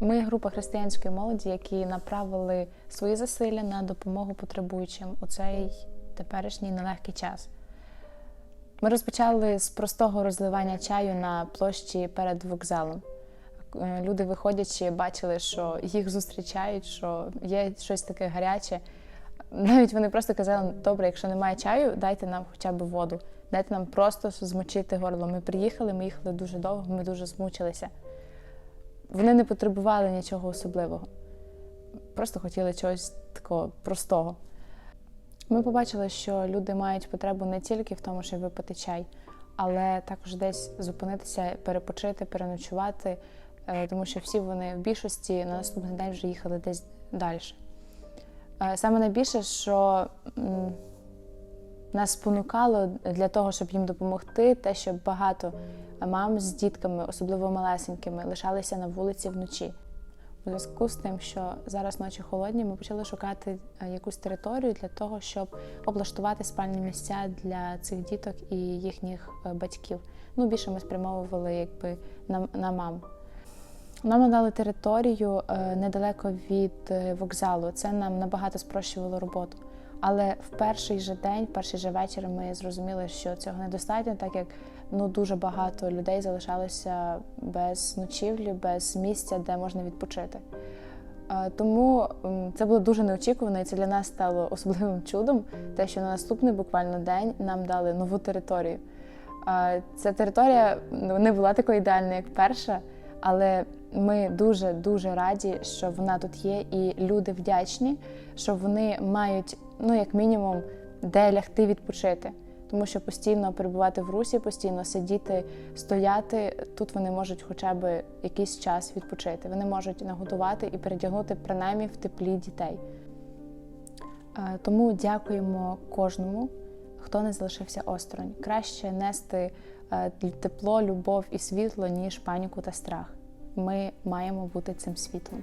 Ми група християнської молоді, які направили свої зусилля на допомогу потребуючим у цей теперішній нелегкий час. Ми розпочали з простого розливання чаю на площі перед вокзалом. Е, Люди, виходячи, бачили, що їх зустрічають, що є щось таке гаряче. Навіть вони просто казали: добре, якщо немає чаю, дайте нам хоча б воду, дайте нам просто змочити горло. Ми приїхали, ми їхали дуже довго, ми дуже змучилися. Вони не потребували нічого особливого, просто хотіли чогось такого простого. Ми побачили, що люди мають потребу не тільки в тому, щоб випити чай, але також десь зупинитися, перепочити, переночувати, е, тому що всі вони в більшості на наступний день вже їхали десь далі. Е, Саме найбільше, що нас спонукало для того, щоб їм допомогти, те, що багато мам з дітками, особливо малесенькими, лишалися на вулиці вночі. У зв'язку з тим, що зараз ночі холодні, ми почали шукати е, якусь територію для того, щоб облаштувати спальні місця для цих діток і їхніх е, батьків. Ну, більше ми спрямовували якби на, на мам. Нам надали територію е, недалеко від вокзалу. Це нам набагато спрощувало роботу. Але в перший же день, в перший же вечір ми зрозуміли, що цього недостатньо, так як ну дуже багато людей залишалося без ночівлі, без місця, де можна відпочити. Тому це було дуже неочікувано, і це для нас стало особливим чудом, те, що на наступний буквально день нам дали нову територію. Ця територія ну, не була такою ідеальною, як перша, але ми дуже дуже раді, що вона тут є, і люди вдячні, що вони мають, ну як мінімум, де лягти відпочити. Тому що постійно перебувати в русі, постійно сидіти, стояти. Тут вони можуть хоча б якийсь час відпочити. Вони можуть нагодувати і передягнути принаймні в теплі дітей. Е, Тому дякуємо кожному, хто не залишився осторонь. Краще нести е, тепло, любов і світло, ніж паніку та страх. Ми маємо бути цим світлом.